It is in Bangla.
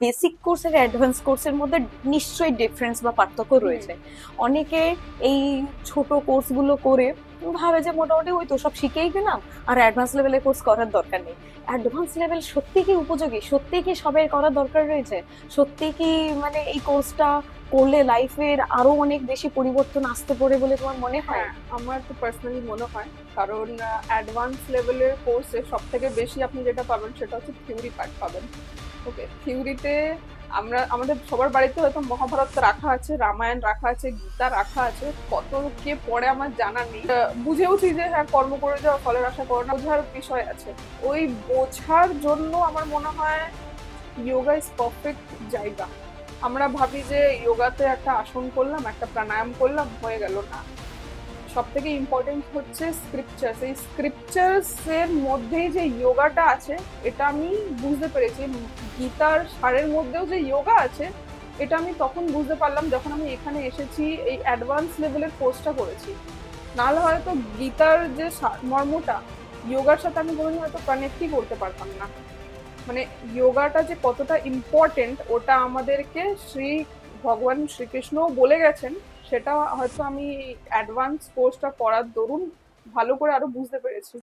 বেসিক কোর্স আর অ্যাডভান্স কোর্সের মধ্যে নিশ্চয়ই ডিফারেন্স বা পার্থক্য রয়েছে। অনেকে এই ছোট কোর্সগুলো করে ভাবে যে মোটামুটি ওই তো সব শিখেই গেলাম, আর অ্যাডভান্স লেভেলের কোর্স করার দরকার নেই। অ্যাডভান্স লেভেল সত্যি কি উপযোগী? সত্যি কি সবাই করার দরকার রয়েছে? সত্যি কি মানে এই কোর্সটা করলে লাইফের আরও অনেক বেশি পরিবর্তন আসতে পারে বলে তোমার মনে হয়? হ্যাঁ আমার তো পার্সোনালি মনে হয়। কারণ অ্যাডভান্স লেভেলের কোর্সে সব থেকে বেশি আপনি যেটা পাবেন সেটা হচ্ছে থিওরি পার্ট পাবেন। ওকে থিওরিতে আমরা, আমাদের সবার বাড়িতে হয়তো মহাভারত রাখা আছে, রামায়ণ রাখা আছে, গীতা রাখা আছে, কত কে পড়ে আমার জানা নেই। বুঝেওছি যে হ্যাঁ কর্ম করে যাওয়া ফলের আশা করো না, বোঝার বিষয় আছে। ওই বোঝার জন্য আমার মনে হয় যোগা ইজ পারফেক্ট জায়গা। আমরা ভাবি যে যোগাতে একটা আসন করলাম, একটা প্রাণায়াম করলাম, হয়ে গেল না। সব থেকে ইম্পর্টেন্ট হচ্ছে স্ক্রিপচার্স এই স্ক্রিপচার্স এর মধ্যেই যে যোগাটা আছে, এটা আমি বুঝতে পেরেছি। গীতার সারের মধ্যেও যে যোগা আছে, এটা আমি তখন বুঝতে পারলাম যখন আমি এখানে এসেছি, এই অ্যাডভান্স লেভেলের কোর্সটা করেছি। নাহলে হয়তো গীতার যে মর্মটা যোগার সাথে আমি কোনোদিন হয়তো কানেক্টই করতে পারতাম না। মানে যোগাটা যে কতটা ইম্পর্টেন্ট ওটা আমাদেরকে শ্রী ভগবান শ্রীকৃষ্ণও বলে গেছেন। সেটা হয়তো আমি অ্যাডভান্স কোর্সটা পড়ার দরুন ভালো করে আরও বুঝতে পেরেছি।